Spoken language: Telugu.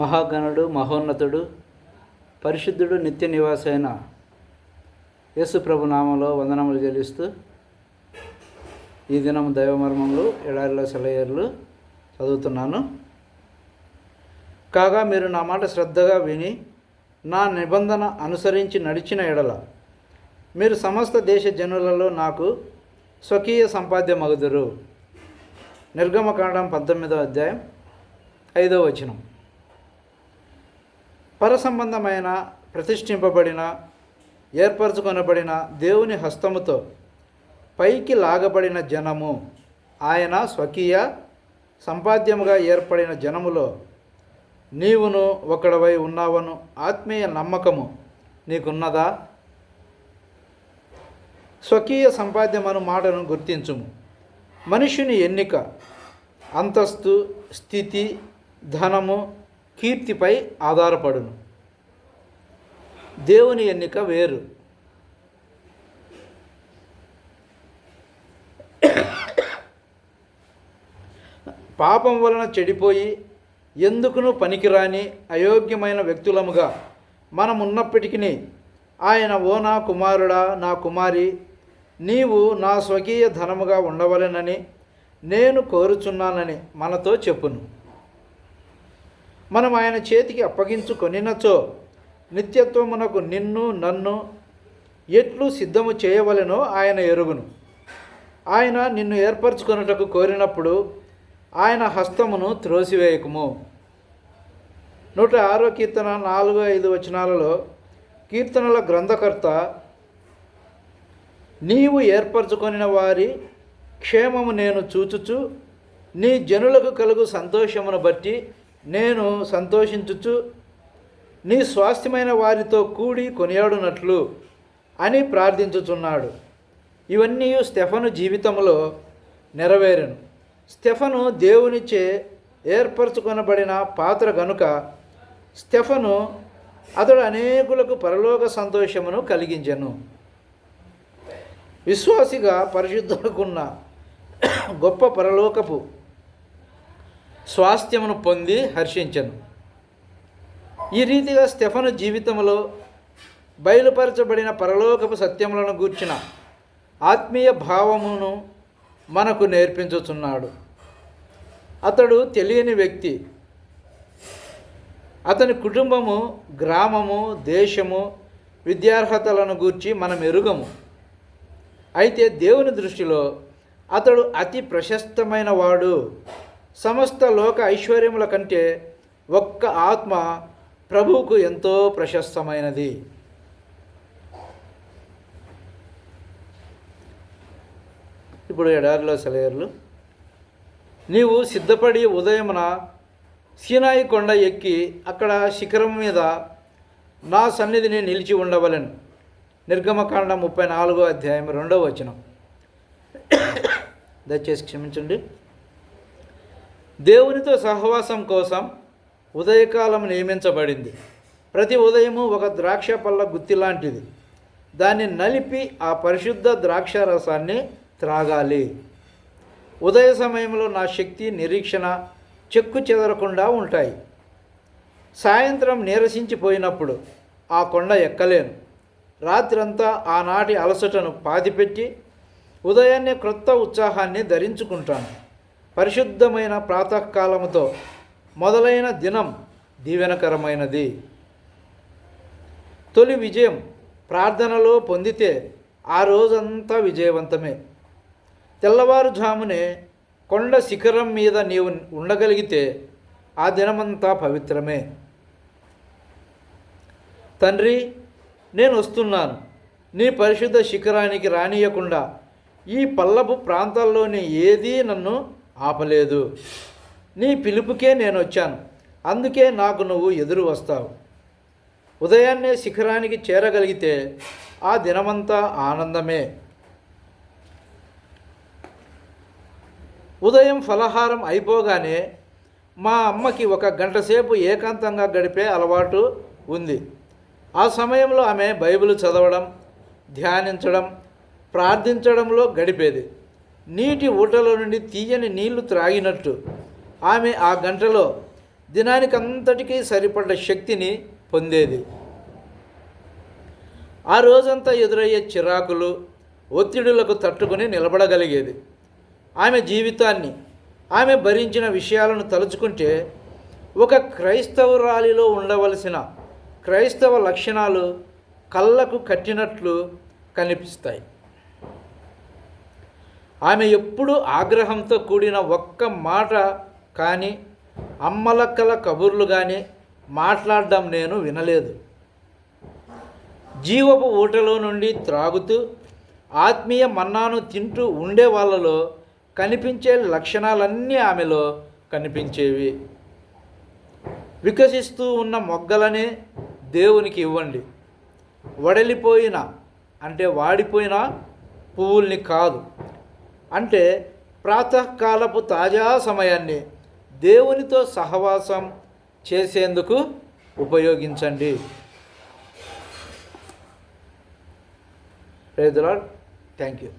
మహాగణుడు మహోన్నతుడు పరిశుద్ధుడు నిత్య నివాసైన యేసుప్రభు నామంలో వందనములు చెల్లిస్తూ ఈ దినం దైవమర్మములు ఎడారిలో సెలయర్లు చదువుతున్నాను. కాగా మీరు నా మాట శ్రద్ధగా విని నా నిబంధన అనుసరించి నడిచిన ఎడల మీరు సమస్త దేశ జనులలో నాకు స్వకీయ సంపాద్య మగుదురు నిర్గమకాండం పంతొమ్మిదో అధ్యాయం ఐదో వచనం. పరసంబంధమైన ప్రతిష్ఠింపబడిన ఏర్పరచుకొనబడిన దేవుని హస్తముతో పైకి లాగబడిన జనము ఆయన స్వకీయ సంపాద్యముగా ఏర్పడిన జనములో నీవును ఒకడవై ఉన్నావను ఆత్మీయ నమ్మకము నీకున్నదా? స్వకీయ సంపాద్యమను మాటను గుర్తించుము. మనుషుని ఎన్నిక అంతస్తు స్థితి ధనము కీర్తిపై ఆధారపడును. దేవుని ఎన్నిక వేరు. పాపం వలన చెడిపోయి ఎందుకును పనికిరాని అయోగ్యమైన వ్యక్తులముగా మనం ఉన్నప్పటికీ ఆయన ఓ నా కుమారుడా నా కుమారి నీవు నా స్వకీయ ధనముగా ఉండవలెనని నేను కోరుచున్నానని మనతో చెప్పును. మనం ఆయన చేతికి అప్పగించుకొనినచో నిత్యత్వమునకు నిన్ను నన్ను ఎట్లు సిద్ధము చేయవలెనో ఆయన ఎరుగును. ఆయన నిన్ను ఏర్పరచుకొనుటకు కోరినప్పుడు ఆయన హస్తమును త్రోసివేయకము. నూట ఆరో కీర్తన నాలుగు ఐదు వచనాలలో కీర్తనల గ్రంథకర్త నీవు ఏర్పరచుకొనిన వారి క్షేమము నేను చూచుచు నీ జనులకు కలుగు సంతోషమును బట్టి నేను సంతోషించుచు నీ స్వాస్థ్యమైన వారితో కూడి కొనియాడునట్లు అని ప్రార్థించుచున్నాడు. ఇవన్నీ స్టెఫను జీవితంలో నెరవేరును. స్టెఫను దేవునిచే ఏర్పరచుకొనబడిన పాత్ర గనుక స్టెఫను అతడు అనేకులకు పరలోక సంతోషమును కలిగించెను. విశ్వాసిగా పరిశుద్ధులకున్న గొప్ప పరలోకపు స్వాస్థ్యమును పొంది హర్షించను. ఈ రీతిగా స్టెఫను జీవితంలో బయలుపరచబడిన పరలోకపు సత్యములను గూర్చిన ఆత్మీయ భావమును మనకు నేర్పించుచున్నాడు. అతడు తెలియని వ్యక్తి. అతని కుటుంబము గ్రామము దేశము విద్యార్హతలను గూర్చి మనం ఎరుగము. అయితే దేవుని దృష్టిలో అతడు అతి ప్రశస్తమైన వాడు సమస్త లోక ఐశ్వర్యముల కంటే ఒక్క ఆత్మ ప్రభువుకు ఎంతో ప్రశస్తమైనది. ఇప్పుడు ఎడారిలో సెలయర్లు. నీవు సిద్ధపడి ఉదయమున సీనాయి కొండ ఎక్కి అక్కడ శిఖరం మీద నా సన్నిధిని నిలిచి ఉండవలను. నిర్గమకాండ ముప్పై నాలుగో అధ్యాయం రెండవ వచనం. దయచేసి క్షమించండి. దేవునితో సహవాసం కోసం ఉదయకాలం నియమించబడింది. ప్రతి ఉదయము ఒక ద్రాక్ష పళ్ళ గుత్తి లాంటిది. దాన్ని నలిపి ఆ పరిశుద్ధ ద్రాక్ష రసాన్ని త్రాగాలి. ఉదయ సమయంలో నా శక్తి నిరీక్షణ చెక్కు చెదరకుండా ఉంటాయి. సాయంత్రం నీరసించిపోయినప్పుడు ఆ కొండ ఎక్కలేను. రాత్రంతా ఆనాటి అలసటను పాతిపెట్టి ఉదయాన్నే క్రొత్త ఉత్సాహాన్ని ధరించుకుంటాను. పరిశుద్ధమైన ప్రాతకాలముతో మొదలైన దినం దీవెనకరమైనది. తొలి విజయం ప్రార్థనలో పొందితే ఆ రోజంతా విజయవంతమే. తెల్లవారుజామునే కొండ శిఖరం మీద నీవు ఉండగలిగితే ఆ దినమంతా పవిత్రమే. తండ్రి నేను వస్తున్నాను. నీ పరిశుద్ధ శిఖరానికి రానియకుండా ఈ పల్లపు ప్రాంతాల్లోని ఏదీ నన్ను ఆపలేదు. నీ పిలుపుకే నేను వచ్చాను అందుకే నాకు నువ్వు ఎదురు వస్తావు. ఉదయాన్నే శిఖరానికి చేరగలిగితే ఆ దినమంతా ఆనందమే. ఉదయం ఫలహారం అయిపోగానే మా అమ్మకి ఒక గంట సేపు ఏకాంతంగా గడిపే అలవాటు ఉంది. ఆ సమయంలో ఆమె బైబిల్ చదవడం ధ్యానించడం ప్రార్థించడంలో గడిపేది. నీటి ఊటలో నుండి తీయని నీళ్ళు త్రాగినట్టు. ఆమె ఆ గంటలో దినానికంతటికీ సరిపడ్డ శక్తిని పొందేది. ఆ రోజంతా ఎదురయ్యే చిరాకులు ఒత్తిడులకు తట్టుకుని నిలబడగలిగేది. ఆమె జీవితాన్ని ఆమె భరించిన విషయాలను తలుచుకుంటే ఒక క్రైస్తవురాలిలో ఉండవలసిన క్రైస్తవ లక్షణాలు కళ్ళకు కట్టినట్లు కనిపిస్తాయి. ఆమె ఎప్పుడూ ఆగ్రహంతో కూడిన ఒక్క మాట కానీ అమ్మలక్కల కబుర్లు కానీ మాట్లాడడం నేను వినలేదు. జీవపు ఊటలో నుండి త్రాగుతూ ఆత్మీయ మన్నాను తింటూ ఉండే వాళ్ళలో కనిపించే లక్షణాలన్నీ ఆమెలో కనిపించేవి. వికసిస్తూ ఉన్న మొగ్గలనే దేవునికి ఇవ్వండి. వడలిపోయిన అంటే వాడిపోయిన పువ్వుల్ని కాదు. అంటే ప్రాతకాలపు తాజా సమయాన్ని దేవునితో సహవాసం చేసేందుకు ఉపయోగించండి. Praise thank you